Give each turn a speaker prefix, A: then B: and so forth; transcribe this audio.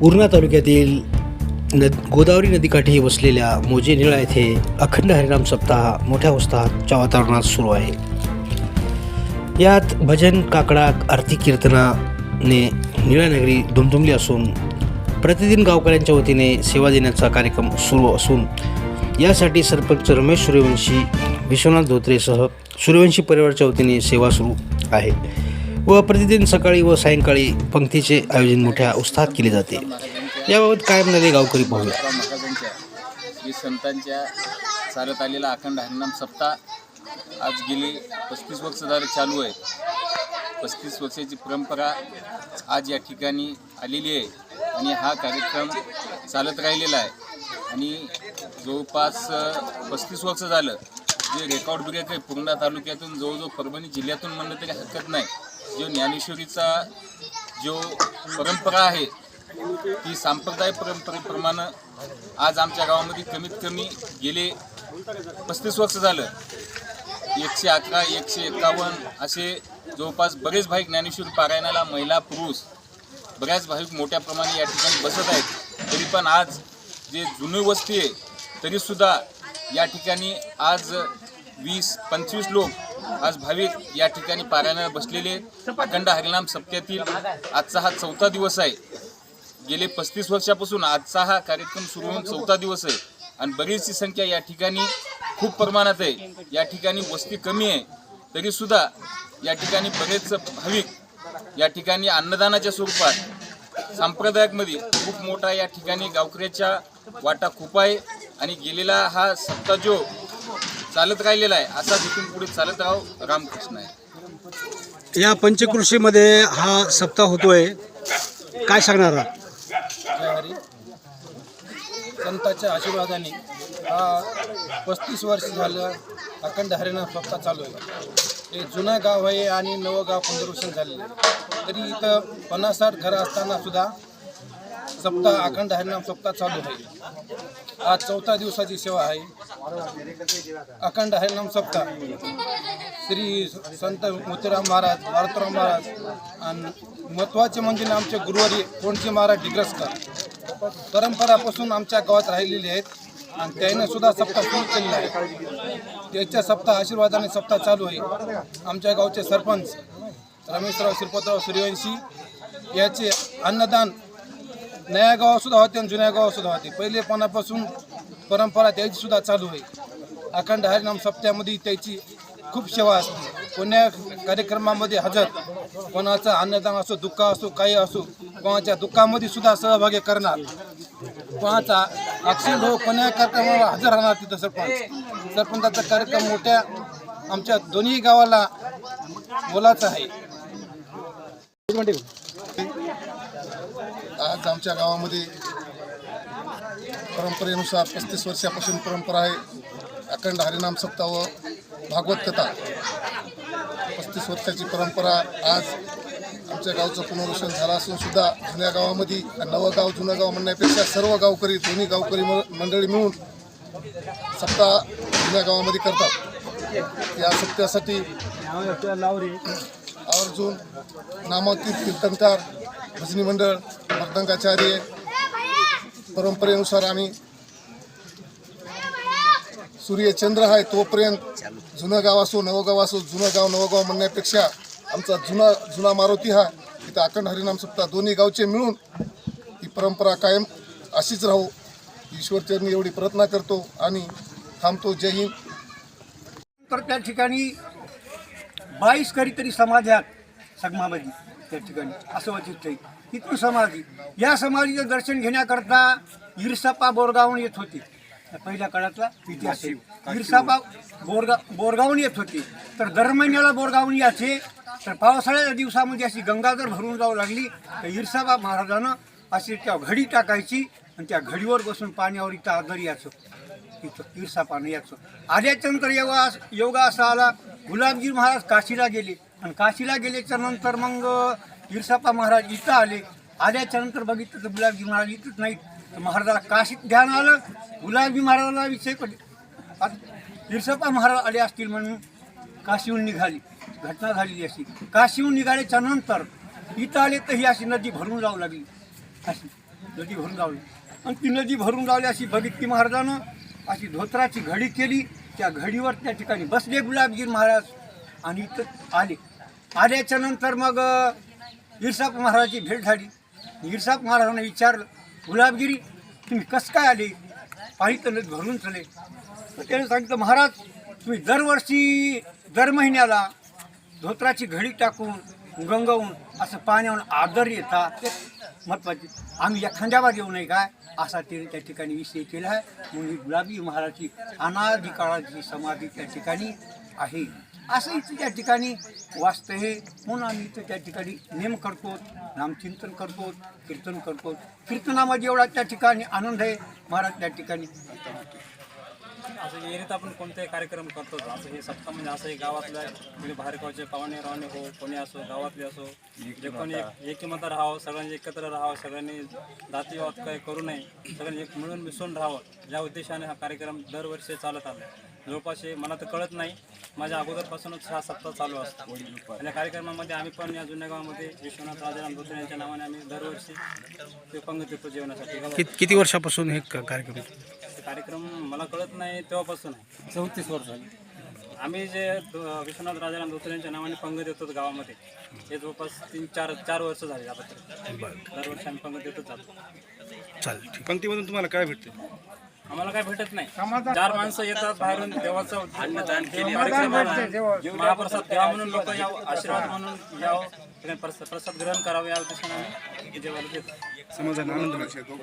A: पूर्णा तालुक्यातील नद गोदावरी नदीकाठी वसलेल्या मोजे निळा येथे अखंड हरिनाम सप्ताह मोठ्या उत्साहाच्या वातावरणात सुरू आहे. यात भजन काकडा आरती कीर्तनाने निळानगरी दुमदुमली असून प्रतिदिन गावकऱ्यांच्या वतीने सेवा देण्याचा कार्यक्रम सुरू असून यासाठी सरपंच रमेश सूर्यवंशी विश्वनाथ धोत्रेसह सूर्यवंशी परिवाराच्या वतीने सेवा सुरू आहे. व प्रतिदिन सकाळी व सायंकाळी पंक्तीचे आयोजन मोठ्या उत्साहात केले जाते. याबाबत काय म्हणाले गावकरी पाहूया.
B: महाराजांच्या श्री संतांच्या चालत आलेला अखंड हरिनाम सप्ताह आज गेली पस्तीस वर्ष झाले चालू आहे. पस्तीस वर्षाची परंपरा आज या ठिकाणी आलेली आहे आणि हा कार्यक्रम चालत राहिलेला आहे. आणि जवळपास पस्तीस वर्ष झालं. जे रेकॉर्ड ब्रेक आहे पूर्णा तालुक्यातून जवळजवळ परभणी जिल्ह्यातून म्हणलं तरी हरकत नाही. जो ज्ञानेश्वरीचा जो परंपरा आहे ती सांप्रदाय परंपरेप्रमाणे आज आमच्या गावामध्ये कमीत कमी गेले पस्तीस वर्ष झालं. एकशे अकरा एकशे एकावन्न असे जवळपास बरेच भाविक ज्ञानेश्वर पारायणाला महिला पुरुष बऱ्याच भाविक मोठ्या प्रमाणे या ठिकाणी बसत आहेत. तरी पण आज जे जुनी वस्ती आहे तरीसुद्धा या ठिकाणी आज वीस पंचवीस लोक आज भाविक या ठिकाणी पारायणाला बसलेले अखंड हरिनाम सप्त्यातील आजचा हा चौथा दिवस आहे. गेले पस्तीस वर्षापासून आजचा हा कार्यक्रम सुरू होऊन चौथा दिवस आहे. आणि बरीचशी संख्या या ठिकाणी खूप प्रमाणात आहे. या ठिकाणी वस्ती कमी आहे. तरीसुद्धा या ठिकाणी बरेच भाविक या ठिकाणी अन्नदानाच्या स्वरूपात सांप्रदायिकमध्ये खूप मोठा या ठिकाणी गावकऱ्याच्या वाटा खूप आहे. आणि गेलेला हा सप्ताह जो चालत राहिलेला आहे. असा तिथून पुढे चालत राहो रामकृष्ण आहे.
A: या पंचकृषीमध्ये हा सप्ताह होतोय. काय सांगणार आहात?
C: हरी. संतांच्या आशीर्वादाने हा पस्तीस वर्ष झालं अखंड हरिनाम सप्ताह चालू आहे. हे जुनं गाव आहे आणि नवं गाव पुनर्वसन झालेलं आहे. तरी इथं पन्नास साठ घरं असताना सुद्धा सप्ताह अखंड हरिनाम सप्ताह चालू आहे. आज चौथा दिवसाची सेवा आहे. अखंड हरिनाम सप्ताह. श्री संत मोतीराम महाराज भारतराव महाराज आणि महत्त्वाचे म्हणजे आमचे गुरुवारी कोणचे महाराज डिग्रसकर परंपरापासून आमच्या गावात राहिलेले आहेत आणि त्याने सुद्धा सप्ताह सुरू केलेला आहे. त्याच्या सप्ताह आशीर्वादाने सप्ताह चालू आहे. आमच्या गावचे सरपंच रमेशराव श्रीपतराव सूर्यवंशी याचे अन्नदान नया गावात सुद्धा होते आणि जुन्या गावासुद्धा होते. पहिलेपणापासून परंपरा त्याची सुद्धा चालू आहे. अखंड हरिनाम सप्त्यामध्ये त्याची खूप सेवा असते. कोण्या कार्यक्रमामध्ये हजर. कोणाचं अन्नदान असो दुःख असो काही असो कोणाच्या दुःखामध्ये सुद्धा सहभागी करणार. कोणाचा ॲक्सिडेंट हो कोण्या कार्यक्रमाला हजर राहणार तिथं सरपंच. सरपंचाचा कार्यक्रम मोठ्या आमच्या दोन्ही गावाला मोलाचा आहे.
D: आज आमच्या गावामध्ये परंपरेनुसार पस्तीस वर्षापासून परंपरा आहे. अखंड हरिनाम सप्ताह व भागवत कथा. पस्तीस वर्षाची परंपरा आज आमच्या गावचं पुनर्वसन झालं असून सुद्धा जुन्या गावामध्ये नवं गाव जुनं गाव म्हणण्यापेक्षा सर्व गावकरी दोन्ही गावकरी म- मंडळी मिळून सप्ताह जुन्या गावामध्ये करतात. या सप्त्यासाठी आवर्जून नामांकित कीर्तनकार भजनी मंडळ मर्दंगाचार्य परंपरेनुसार आम्ही. सूर्यचंद्र आहे तोपर्यंत जुनं गाव असो नवगाव असो जुनं गाव नवगाव म्हणण्यापेक्षा आमचा जुना जुना मारुती हा इथं अखंड हरिनाम सप्ताह दोन्ही गावचे मिळून ही परंपरा कायम अशीच राहू. ईश्वरचरणी एवढी प्रार्थना करतो आणि थांबतो. जय हिंद.
E: तर त्या ठिकाणी बावीस करीतरी समाज आहेत संगमामध्ये त्या ठिकाणी. असं वचित तिथून समाधी. या समाधीचं दर्शन घेण्याकरता इरसापा बोरगावून येत होती. पहिल्या काळातला इतिहास इरसापा बोरगा बोरगावून येत होती. तर दर महिन्याला बोरगावून यायचे. तर पावसाळ्याच्या दिवसामध्ये अशी गंगा जर भरून जाऊ लागली तर इरसाबा महाराजानं अशी त्या घडी टाकायची आणि त्या घडीवर बसून पाण्यावर इथं आदर यायचं. ईर्षा पाणी याचं आल्याच्या योगा योगा असा आला गुलाबजी महाराज काशीला गेले. आणि काशीला गेल्याच्यानंतर मग ईर्षापा महाराज इथं आले. आल्याच्यानंतर बघितलं तर गुलाबजी महाराज इथंच नाहीत. तर महाराजाला काशीत ध्यान आलं. गुलाबजी महाराजाला विषय पडले. ईर्षापा महाराज आले असतील म्हणून काशीहून निघाली. घटना झालेली अशी. काशीहून निघाल्याच्या नंतर इथं आले तर ही अशी नदी भरून जाऊ लागली. अशी नदी भरून जाऊ लागली. आणि ती नदी भरून लावली अशी बघितली महाराजानं अशी धोत्राची घडी केली. त्या घडीवर त्या ठिकाणी बसले गुलाबगीर महाराज आणि इथं आले. आल्याच्यानंतर मग इरसाप महाराजांची महाराजाची भेट झाली. इरसाप महाराजांना विचारलं गुलाबगिरी तुम्ही कसं काय आले? पाहिजे भरून चले. तर त्याने सांगितलं महाराज तुम्ही दरवर्षी दर महिन्याला धोत्राची घडी टाकून गंगवून असं पाण्यावर आदर येतात. महत्त्वाची आम्ही आम्ही एखाद्यावर येऊ नये काय? असा ते त्या ठिकाणी विषय केला आहे. म्हणून ही गुलाबी महाराजची अनादी काळाची समाधी त्या ठिकाणी आहे. असं इथं त्या ठिकाणी वाचतं हे. म्हणून आम्ही इथं त्या ठिकाणी नेम करतो नामचिंतन करतो कीर्तन करतो. कीर्तनामध्ये एवढा त्या ठिकाणी आनंद आहे. महाराज त्या ठिकाणी
F: असं एरियात आपण कोणताही कार्यक्रम करतो? असं हे सप्ताह म्हणजे असं हे गावातलं म्हणजे बाहेर गावचे पाहुणे रावणे हो कोणी असो गावातले असो जे कोणी एक- राहावं सगळ्यांनी एकत्र राहावं सगळ्यांनी जातीवाद काही करू नये सगळ्यांनी एक मिळून मिसळून राहावं या उद्देशाने हा कार्यक्रम दरवर्षी चालत आला जवळपास हे मला तर कळत नाही. माझ्या अगोदरपासूनच हा सप्ताह चालू असतो. आणि या कार्यक्रमामध्ये आम्ही पण या जुन्या गावामध्ये विश्वनाथ राजाराम धोत्रे यांच्या नावाने आम्ही दरवर्षी ते पंगत देतो जेवणासाठी.
A: किती वर्षापासून हे कार्यक्रम
F: कार्यक्रम मला कळत नाही तेव्हापासून आहे. चौतीस वर्ष झाली. आम्ही जे द- विश्वनाथ राजाराम धोत्रे यांच्या नावाने पंगत येतो गावामध्ये हे जवळपास तीन चार चार वर्ष झाली आता दरवर्षी आम्ही पंगत येतच जातो.
A: चालेल ठीक
G: पंक्तीमधून तुम्हाला काय भेटते
F: आम्हाला काय भेटत नाही. चार माणसं येतात बाहेरून देवाचं अन्नदान केले महाप्रसाद द्यावा म्हणून लोक यावं आशीर्वाद म्हणून यावं. प्रसाद प्रसाद ग्रहण करावं या उद्देशाने आम्ही देवाला देतो.
G: समाजाने आनंद मिळतो